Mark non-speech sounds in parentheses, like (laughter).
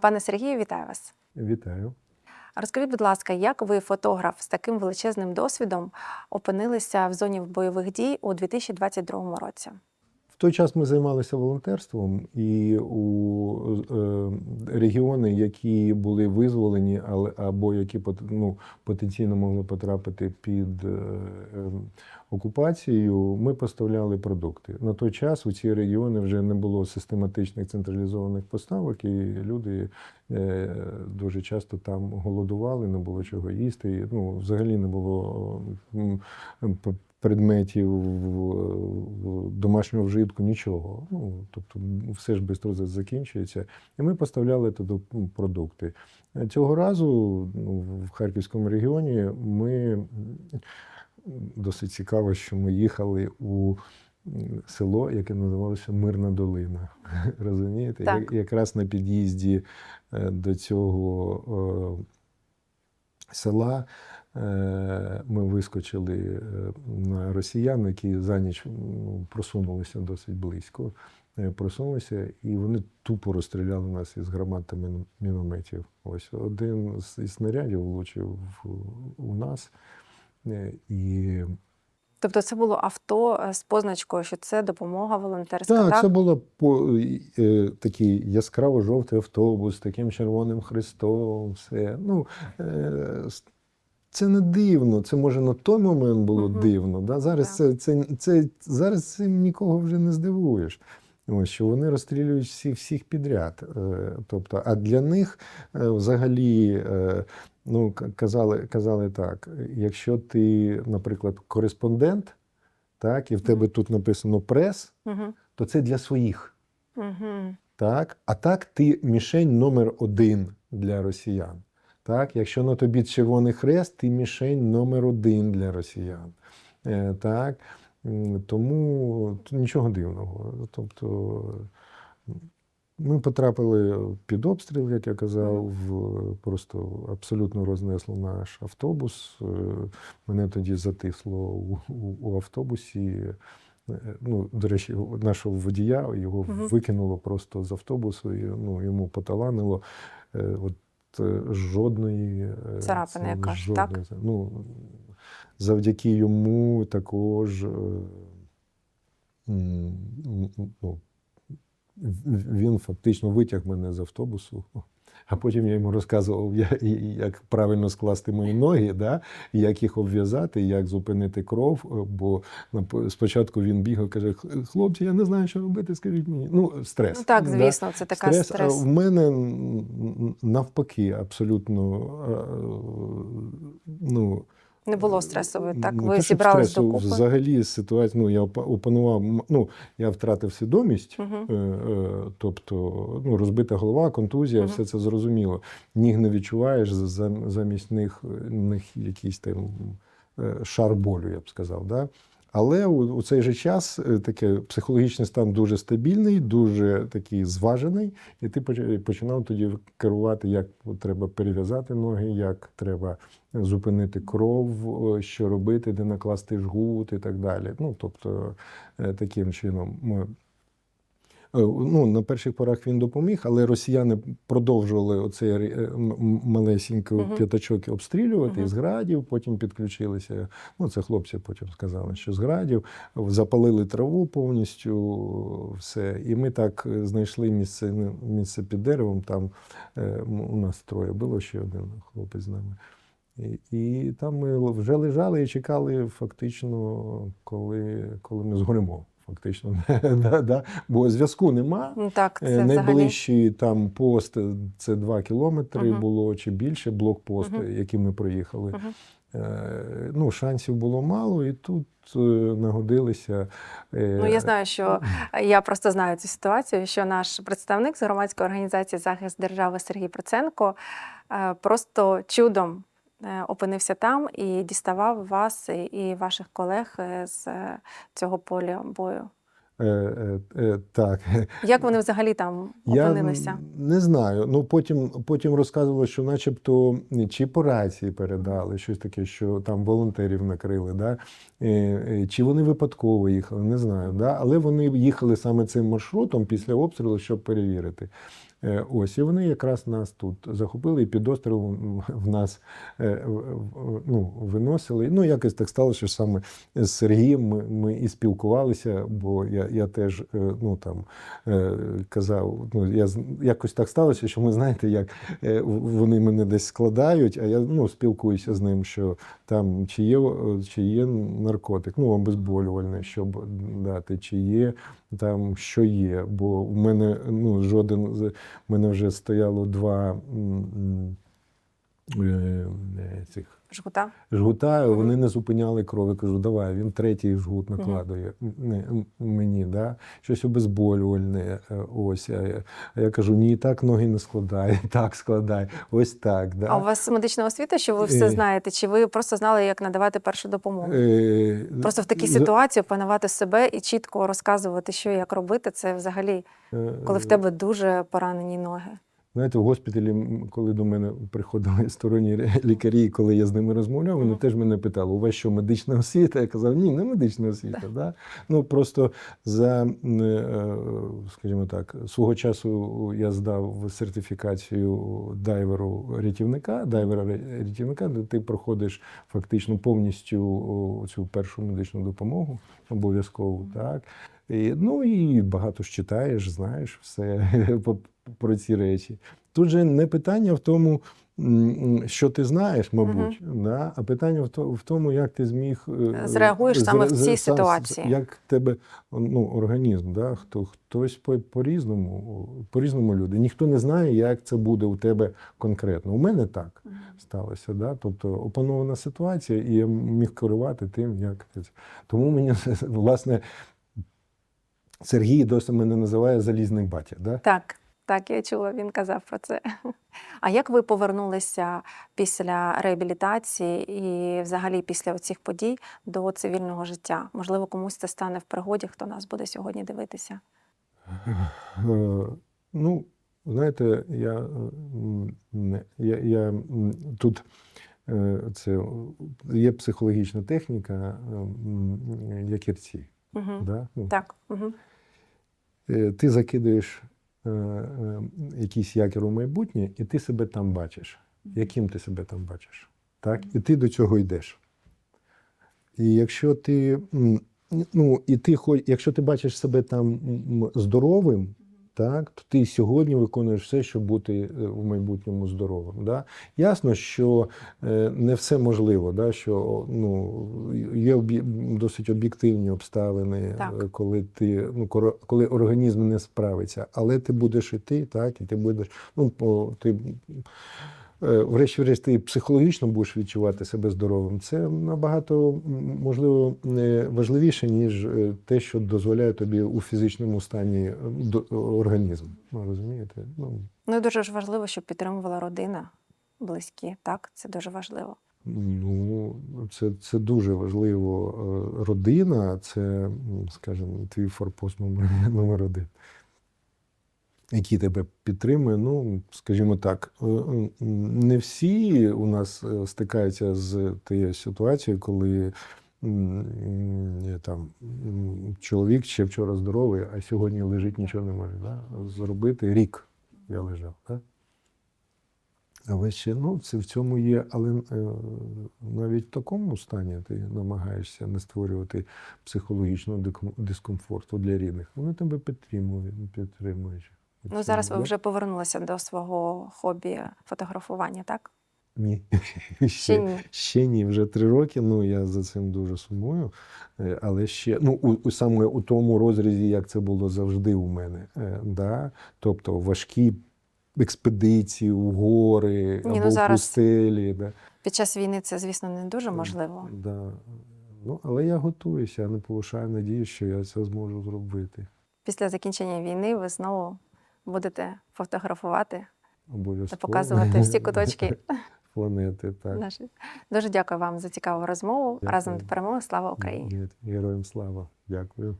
Пане Сергію, вітаю вас. Вітаю. Розкажіть, будь ласка, як ви, фотограф з таким величезним досвідом, опинилися в зоні бойових дій у 2022 році? В той час ми займалися волонтерством, і у регіони, які були визволені, але або які ну, потенційно могли потрапити під е, е, ми поставляли продукти. На той час у ці регіони вже не було систематичних централізованих поставок, і люди е, дуже часто там голодували, не було чого їсти. Ну, взагалі не було предметів домашнього вжитку, нічого. Ну, тобто все ж швидко закінчується. І ми поставляли туди продукти. Цього разу ну, в Харківському регіоні ми досить цікаво, що ми їхали у село, яке називалося Мирна Долина. (laughs) Розумієте? Так. Якраз на під'їзді е, до цього е, села ми вискочили е, на росіян, які за ніч ну, просунулися досить близько. Е, Просунулися, і вони тупо розстріляли нас із гармат та мін- мінометів. Ось один з снарядів влучив у нас. е, І Тобто це було авто е, з позначкою, що це допомога волонтерська. так, Так, це було по, е, такий яскраво-жовтий автобус з таким червоним хрестом. Все. Ну, е, це не дивно. Це може на той момент було Мгм. дивно. Да? Зараз, Так. це, це, це, зараз цим нікого вже не здивуєш. Ось, що вони розстрілюють всіх, всіх підряд. Е, Тобто, а для них е, взагалі. е, Ну, казали, казали так: якщо ти, наприклад, кореспондент, так, і в тебе тут написано прес, Угу. то це для своїх. Угу. Так? А так ти мішень номер один для росіян. Так? Якщо на тобі червоний хрест, ти мішень номер один для росіян. Е, так? Тому нічого дивного. Тобто ми потрапили під обстріл, як я казав, в- просто абсолютно рознесло наш автобус. Е, Мене тоді затисло у, у, у автобусі. Е, Ну, до речі, нашого водія його Мгм. викинуло просто з автобусу, і ну, йому поталанило. От жодної е, Царапини, яка ж так? Ну, завдяки йому також. е, ну, він фактично витяг мене з автобусу. А потім я йому розказував, як правильно скласти мої ноги, да? як їх обв'язати, як зупинити кров. е, Бо спочатку він бігав, каже: хлопці, я не знаю, що робити, скажіть мені. Ну, стрес. Ну так, да. звісно, це така Стрес, стрес. А в мене навпаки, абсолютно е, ну, Не було стресової, так? не Ви стресу, докупи. Взагалі ситуація, ну я опанував, ну я втратив свідомість, е, е, тобто ну, розбита голова, контузія, Мгм. все це зрозуміло. Ніг не відчуваєш, замість них, них якийсь там е, шар болю, я б сказав. Да? Але у, у цей же час е, таке психологічний стан дуже стабільний, дуже такий зважений, і ти поч- починав тоді керувати, як треба перев'язати ноги, як треба зупинити кров, е, що робити, де накласти жгут і так далі. Ну, тобто, е, таким чином ми. Е, Ну, на перших порах він допоміг, але росіяни продовжували оцей е, малесенький Мгм. п'ятачок обстрілювати Мгм. з градів, потім підключилися. Ну, це хлопці потім сказали, що з градів запалили траву повністю, все. І ми так е, знайшли місце, ну, місце під деревом. Там у нас троє було ще один хлопець з нами. І, і там ми вже лежали і чекали фактично, коли, коли ми згоримо. Фактично, (laughs) да, да. бо зв'язку нема. Ну так, Е, це взагалі. Там пост е, це 2 кілометри Мгм. було чи більше блокпост, е, який ми проїхали. Е, Ну, шансів було мало, і тут нагодилися. Ну, я знаю, що (clears throat) я просто знаю цю ситуацію, що наш представник з громадської організації захист держави Сергій Проценко просто чудом опинився там і діставав вас і- ваших колег е, з е, цього поля бою. Е, е, е, Так. Як вони взагалі там опинилися? Я не знаю. Ну потім, потім розказували, що начебто чи по рації передали щось таке, що там волонтерів накрили, да? Е, е, чи вони випадково їхали, не знаю. Да? Але вони їхали саме цим маршрутом після обстрілу, щоб перевірити. Е, Ось, і вони якраз нас тут захопили і під островом в нас е, ну, виносили. Ну, якось так сталося, що саме з Сергієм ми, ми і спілкувалися, бо я, я теж е, ну, там, казав, ну, я, якось так сталося, що ми знаєте, як вони мене десь складають, а я ну, спілкуюся з ним, що там чи є, чи є наркотик, ну, обезболювальний, щоб дати, чи є там що є. Бо в мене ну, жоден з мене вже стояло два е, цих Жгута. жгута, вони не зупиняли кров. Я кажу, давай, він третій жгут накладує мені, да? щось обезболювальне. е, Ось. А я, кажу, ні, так ноги не складай, (laughs) так складай, ось так. Да? А у вас медична освіта, що ви все Е. знаєте? Чи ви просто знали, як надавати першу допомогу? Е, Просто в такій ситуації опанувати себе і чітко розказувати, що і як робити, це взагалі, коли в тебе дуже поранені ноги. Знаєте, в госпіталі, коли до мене приходили (laughs) сторонні лікарі, коли я з ними розмовляв, вони теж мене питали: у вас що медична освіта? Я казав, ні, не медична освіта. Да? Ну просто за, е, скажімо так, свого часу я здав сертифікацію дайверу рятівника, дайвера рятівника, де ти проходиш фактично повністю цю першу медичну допомогу обов'язково. Так. І, ну і багато ж читаєш, знаєш все (laughs) про ці речі. Тут же не питання в тому, що ти знаєш, мабуть, да? а питання в тому, як ти зміг е, Зреагуєш саме в цій ситуації. Як тебе ну, організм, да? Хто, хтось по- по-різному, по-різному люди. Ніхто не знає, як це буде у тебе конкретно. У мене так сталося. Да? Тобто опанована ситуація, і я міг керувати тим, як це. Тому мені (laughs) власне Сергій досі мене називає залізний батя. Да? Так, так, я чула, він казав про це. (laughs) А як ви повернулися після реабілітації і взагалі після цих подій до цивільного життя? Можливо, комусь це стане в пригоді, хто нас буде сьогодні дивитися? Е, Ну, знаєте, я, е, я, я тут е, це є психологічна техніка м, якірці. Угу. Да? Ну, Так. Угу. Ти закидаєш е, е, якийсь якір у майбутнє, і ти себе там бачиш. Яким ти себе там бачиш? Так? І ти до цього йдеш. І якщо ти, ну, і ти, якщо ти бачиш себе там здоровим, так, то ти сьогодні виконуєш все, щоб бути е, в майбутньому здоровим. Да? Ясно, що е, не все можливо, да? що ну, є досить об'єктивні обставини, Так. е, коли ти ну, коли організм не справиться, але ти будеш іти, так, і ти будеш, ну, ти, врешті-решт, ти психологічно будеш відчувати себе здоровим. Це набагато можливо е, важливіше, ніж е, те, що дозволяє тобі у фізичному стані е, організм. Ну, розумієте? Ну, Ну дуже ж важливо, щоб підтримувала родина, близькі. Так, це дуже важливо. Ну, це, це дуже важливо. Е, Родина це, скажімо, твій форпост номер, (laughs) номер один, який тебе підтримує. Ну, скажімо так, е, не всі у нас е, стикаються з тією ситуацією, коли м, там чоловік ще вчора здоровий, а сьогодні лежить, нічого не може. Да? Зробити рік я лежав. Да? Але ще ну, це в цьому є, але е, навіть в такому стані ти намагаєшся не створювати психологічного дискомфорту для рідних. Вони тебе підтримують. підтримують. Ну зараз ви вже повернулися до свого хобі фотографування, так? Ні. (laughs) Ще ще, ні. ще ні, вже три роки. Ну я за цим дуже сумую. Е, Але ще ну у, у саме у тому розрізі, як це було завжди у мене. Е, Да? Тобто важкі експедиції у гори Ні, ну, або в зараз пустелі. Да? Під час війни це, звісно, не дуже Е, можливо. Да. Ну, але я готуюся, я не полишаю надію, що я це зможу зробити. Після закінчення війни ви знову будете фотографувати та показувати всі куточки (laughs) планети. Так. Наші. Дуже дякую вам за цікаву розмову. Разом до перемоги. Слава Україні! Героям слава. Дякую.